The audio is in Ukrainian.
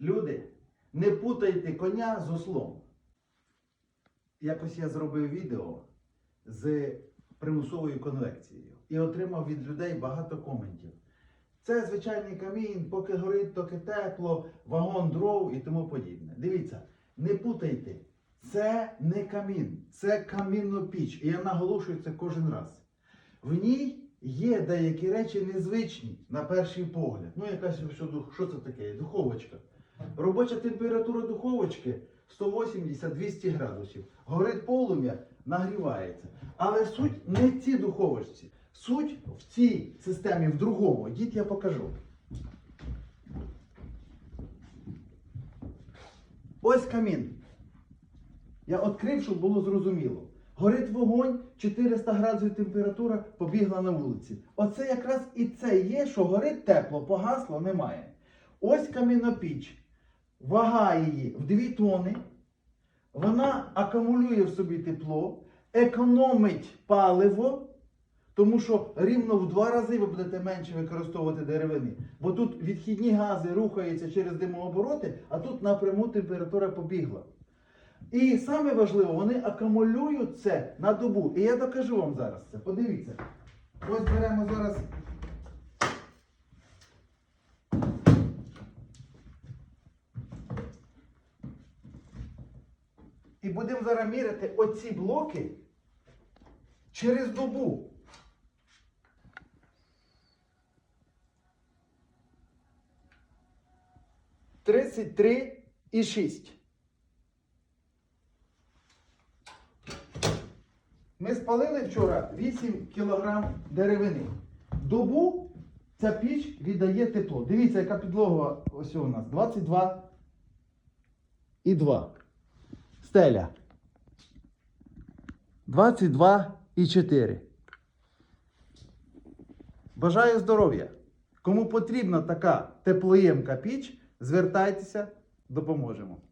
Люди, не путайте коня з ослом. Якось я зробив відео з примусовою конвекцією і отримав від людей багато коментів. Це звичайний камін, поки горить, поки тепло, вагон дров і тому подібне. Дивіться, не путайте, це не камін, це камінна піч. І я наголошую це кожен раз. В ній є деякі речі незвичні на перший погляд. Ну, якась що, що це таке? Духовочка. Робоча температура духовочки 180-200 градусів. Горить полум'я, нагрівається. Але суть не в цій духовочці. Суть в цій системі, в другому. Йдіть, я покажу. Ось камін. Я відкрив, щоб було зрозуміло. Горить вогонь, 400 градусів температура, побігла на вулиці. Оце якраз і це є, що горить тепло, погасло, немає. Ось камінопіч. Вага її в 2 тони. Вона акумулює в собі тепло, економить паливо, тому що рівно в два рази ви будете менше використовувати деревини. Бо тут відхідні гази рухаються через димообороти, а тут напряму температура побігла. І саме важливо, вони акумулюють це на добу. І я докажу вам зараз це. Подивіться. Ось беремо зараз. І будемо зараз міряти оці блоки через добу. Тридцять три і шість. Ми спалили вчора 8 кг деревини. Добу ця піч віддає тепло. Дивіться, яка підлога ось у нас. 22 і 2. Стеля. 22 і 4. Бажаю здоров'я! Кому потрібна така теплоємка піч, звертайтеся, допоможемо.